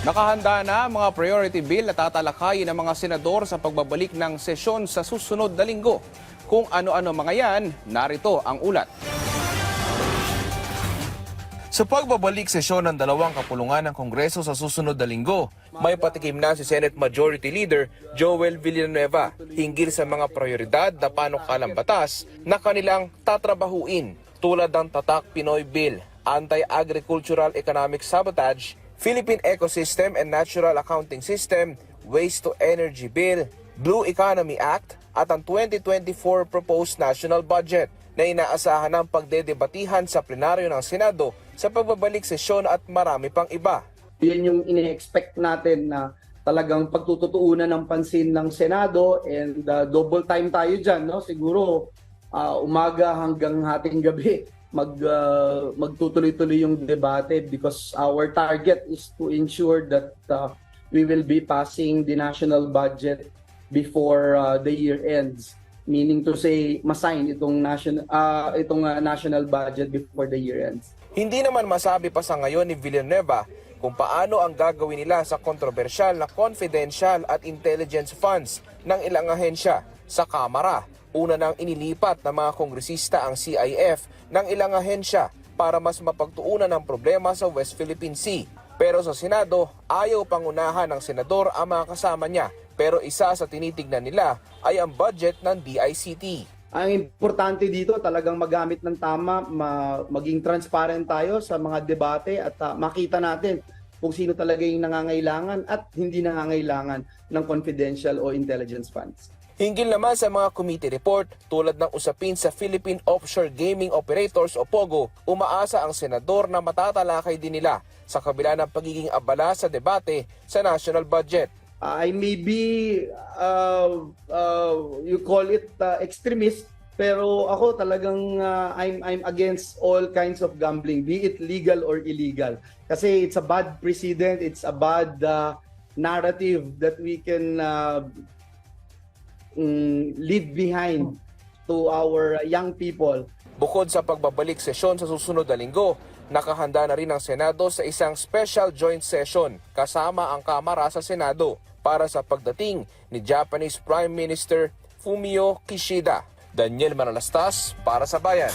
Nakahanda na mga priority bill na tatalakayin ng mga senador sa pagbabalik ng sesyon sa susunod na linggo. Kung ano-ano mga yan, narito ang ulat. Sa pagbabalik sesyon ng dalawang kapulungan ng Kongreso sa susunod na linggo, may patikim na si Senate Majority Leader Joel Villanueva hinggil sa mga prioridad na panukalang batas na kanilang tatrabahuin tulad ng Tatak Pinoy Bill, Anti-Agricultural Economic Sabotage, Philippine Ecosystem and Natural Accounting System, Waste to Energy Bill, Blue Economy Act at ang 2024 Proposed National Budget na inaasahan ng pagdedebatihan sa plenaryo ng Senado sa pagbabalik sesyon at marami pang iba. Yan yung ine-expect natin na talagang pagtututuunan ng pansin ng Senado and uh, double time tayo dyan. No? Siguro uh, umaga hanggang hating gabi mag, uh, magtutuloy-tuloy yung debate because our target is to ensure that uh, we will be passing the national budget before uh, the year ends. Meaning to say, masign itong national uh, itong uh, national budget before the year ends. Hindi naman masabi pa sa ngayon ni Villanueva kung paano ang gagawin nila sa kontrobersyal na confidential at intelligence funds ng ilang ahensya sa Kamara. Una nang inilipat ng mga kongresista ang CIF ng ilang ahensya para mas mapagtuunan ng problema sa West Philippine Sea. Pero sa Senado, ayaw pangunahan ng senador ang mga kasama niya. Pero isa sa tinitignan nila ay ang budget ng DICT. Ang importante dito talagang magamit ng tama, ma- maging transparent tayo sa mga debate at ah, makita natin kung sino talaga yung nangangailangan at hindi nangangailangan ng confidential o intelligence funds. Hinggil naman sa mga committee report tulad ng usapin sa Philippine Offshore Gaming Operators o POGO, umaasa ang senador na matatalakay din nila sa kabila ng pagiging abala sa debate sa national budget. I may be, uh, uh, you call it uh, extremist, pero ako talagang uh, I'm, I'm against all kinds of gambling, be it legal or illegal. Kasi it's a bad precedent, it's a bad uh, narrative that we can uh, mm, leave behind to our young people. Bukod sa pagbabalik sesyon sa susunod na linggo, nakahanda na rin ang Senado sa isang special joint session kasama ang Kamara sa Senado para sa pagdating ni Japanese Prime Minister Fumio Kishida. Daniel Manalastas para sa Bayan.